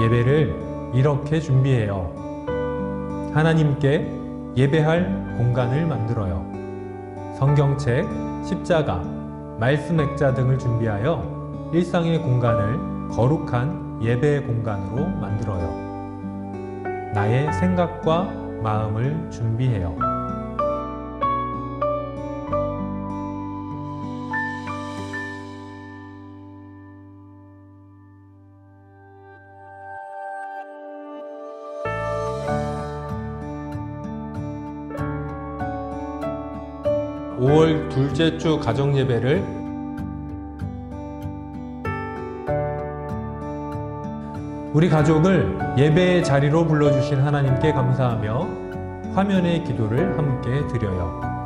예배를 이렇게 준비해요. 하나님께 예배할 공간을 만들어요. 성경책, 십자가, 말씀 액자 등을 준비하여 일상의 공간을 거룩한 예배 공간으로 만들어요. 나의 생각과 마음을 준비해요. 오월 둘째 주 가정 예배를 우리 가족을 예배의 자리로 불러주신 하나님께 감사하며 화면의 기도를 함께 드려요.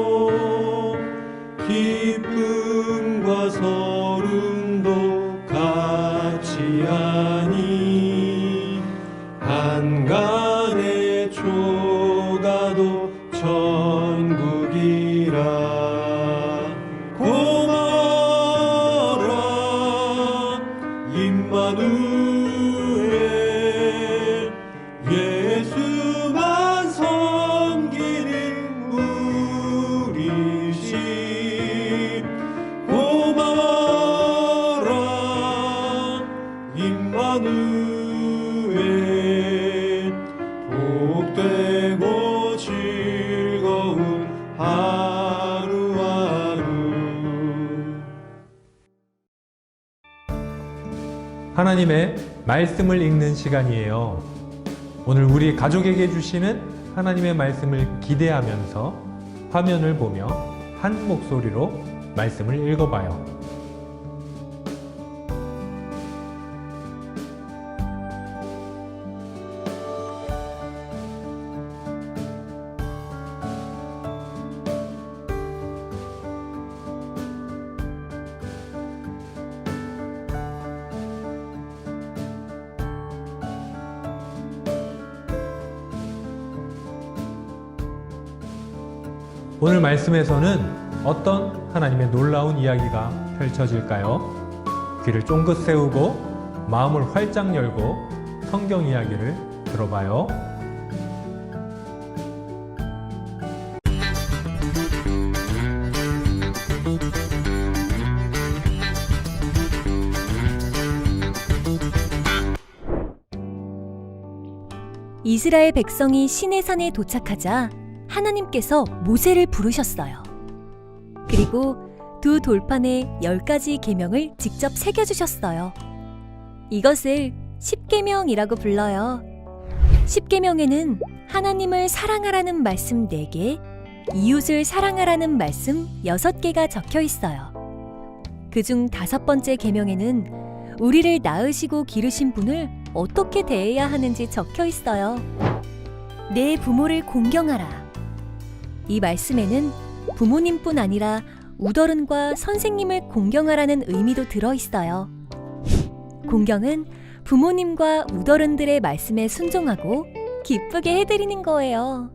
기쁨과 서름도 같이 하니 한간의 초가도 천국이라 하나님의 말씀을 읽는 시간이에요. 오늘 우리 가족에게 주시는 하나님의 말씀을 기대하면서 화면을 보며 한 목소리로 말씀을 읽어봐요. 오늘 말씀에서는 어떤 하나님의 놀라운 이야기가 펼쳐질까요? 귀를 쫑긋 세우고 마음을 활짝 열고 성경 이야기를 들어봐요. 이스라엘 백성이 시내 산에 도착하자 하나님께서 모세를 부르셨어요. 그리고 두 돌판에 열 가지 계명을 직접 새겨 주셨어요. 이것을 십계명이라고 불러요. 십계명에는 하나님을 사랑하라는 말씀 4개, 이웃을 사랑하라는 말씀 6개가 적혀 있어요. 그중 다섯 번째 계명에는 우리를 낳으시고 기르신 분을 어떻게 대해야 하는지 적혀 있어요. 내 부모를 공경하라. 이 말씀에는 부모님뿐 아니라 우더른과 선생님을 공경하라는 의미도 들어 있어요. 공경은 부모님과 우더른들의 말씀에 순종하고 기쁘게 해드리는 거예요.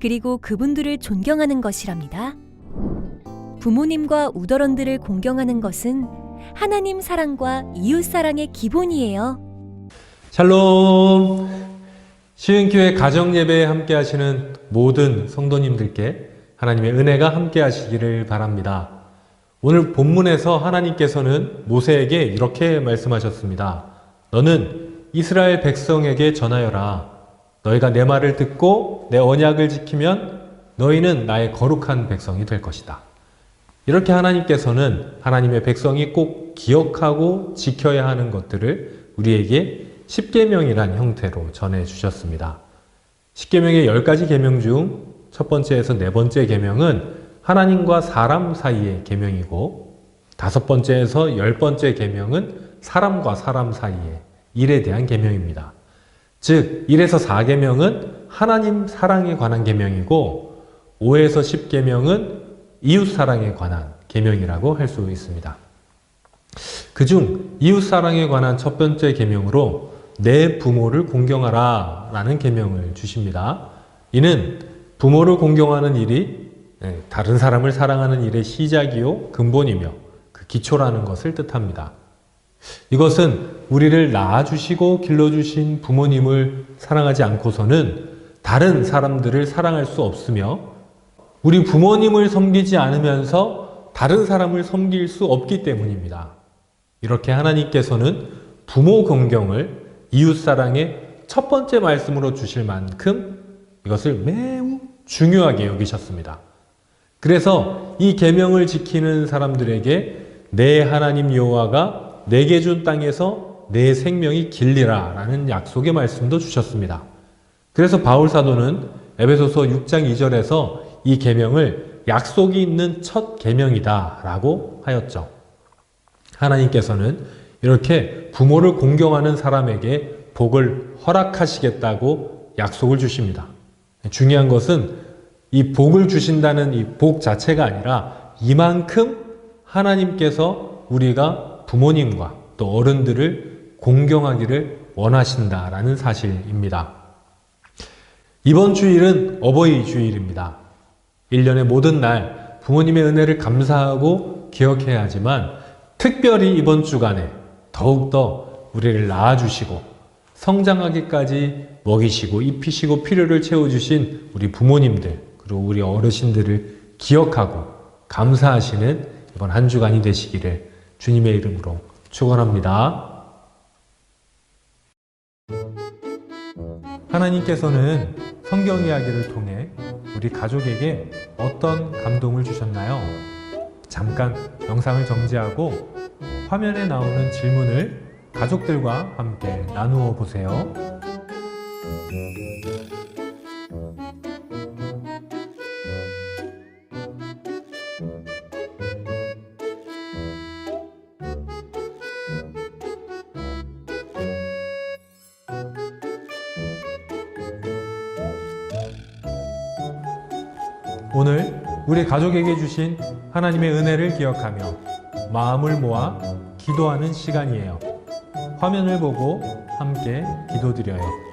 그리고 그분들을 존경하는 것이랍니다. 부모님과 우더런들을 공경하는 것은 하나님 사랑과 이웃 사랑의 기본이에요. 샬롬! 시은교회 가정예배에 함께 하시는 모든 성도님들께 하나님의 은혜가 함께 하시기를 바랍니다. 오늘 본문에서 하나님께서는 모세에게 이렇게 말씀하셨습니다. 너는 이스라엘 백성에게 전하여라. 너희가 내 말을 듣고 내 언약을 지키면 너희는 나의 거룩한 백성이 될 것이다. 이렇게 하나님께서는 하나님의 백성이 꼭 기억하고 지켜야 하는 것들을 우리에게 십계명이란 형태로 전해 주셨습니다. 십계명의 열 가지 계명 중 첫 번째에서 네 번째 계명은 하나님과 사람 사이의 계명이고 다섯 번째에서 열 번째 계명은 사람과 사람 사이의 일에 대한 계명입니다. 즉 1에서 4계명은 하나님 사랑에 관한 계명이고 5에서 10계명은 이웃 사랑에 관한 계명이라고 할 수 있습니다. 그중 이웃 사랑에 관한 첫 번째 계명으로 내 부모를 공경하라 라는 계명을 주십니다. 이는 부모를 공경하는 일이 예, 다른 사람을 사랑하는 일의 시작이요 근본이며 그 기초라는 것을 뜻합니다. 이것은 우리를 낳아주시고 길러주신 부모님을 사랑하지 않고서는 다른 사람들을 사랑할 수 없으며 우리 부모님을 섬기지 않으면서 다른 사람을 섬길 수 없기 때문입니다. 이렇게 하나님께서는 부모 공경을 이웃 사랑의 첫 번째 말씀으로 주실 만큼 이것을 매우 중요하게 여기셨습니다. 그래서 이 계명을 지키는 사람들에게 내 하나님 여호와가 내게 준 땅에서 내 생명이 길리라 라는 약속의 말씀도 주셨습니다. 그래서 바울 사도는 에베소서 6장 2절에서 이 계명을 약속이 있는 첫 계명이다 라고 하였죠. 하나님께서는 이렇게 부모를 공경하는 사람에게 복을 허락하시겠다고 약속을 주십니다. 중요한 것은 이 복을 주신다는 이 복 자체가 아니라 이만큼 하나님께서 우리가 부모님과 또 어른들을 공경하기를 원하신다라는 사실입니다. 이번 주일은 어버이 주일입니다. 1년의 모든 날 부모님의 은혜를 감사하고 기억해야 하지만 특별히 이번 주간에 더욱더 우리를 낳아주시고 성장하기까지 먹이시고 입히시고 필요를 채워주신 우리 부모님들 그리고 우리 어르신들을 기억하고 감사하시는 이번 한 주간이 되시기를 주님의 이름으로 축원합니다. 하나님께서는 성경 이야기를 통해 우리 가족에게 어떤 감동을 주셨나요? 잠깐 영상을 정지하고 화면에 나오는 질문을 가족들과 함께 나누어 보세요. 오늘 우리 가족에게 주신 하나님의 은혜를 기억하며 마음을 모아 기도하는 시간이에요. 화면을 보고 함께 기도드려요.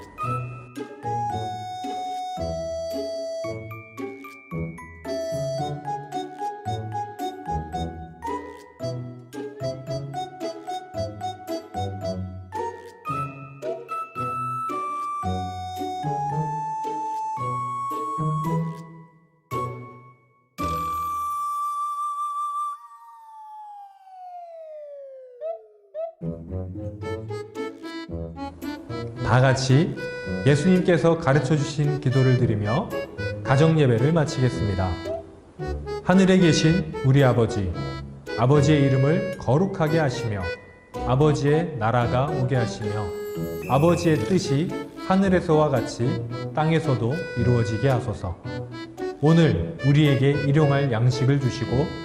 다 같이 예수님께서 가르쳐 주신 기도를 드리며 가정 예배를 마치겠습니다. 하늘에 계신 우리 아버지, 아버지의 이름을 거룩하게 하시며 아버지의 나라가 오게 하시며 아버지의 뜻이 하늘에서와 같이 땅에서도 이루어지게 하소서. 오늘 우리에게 일용할 양식을 주시고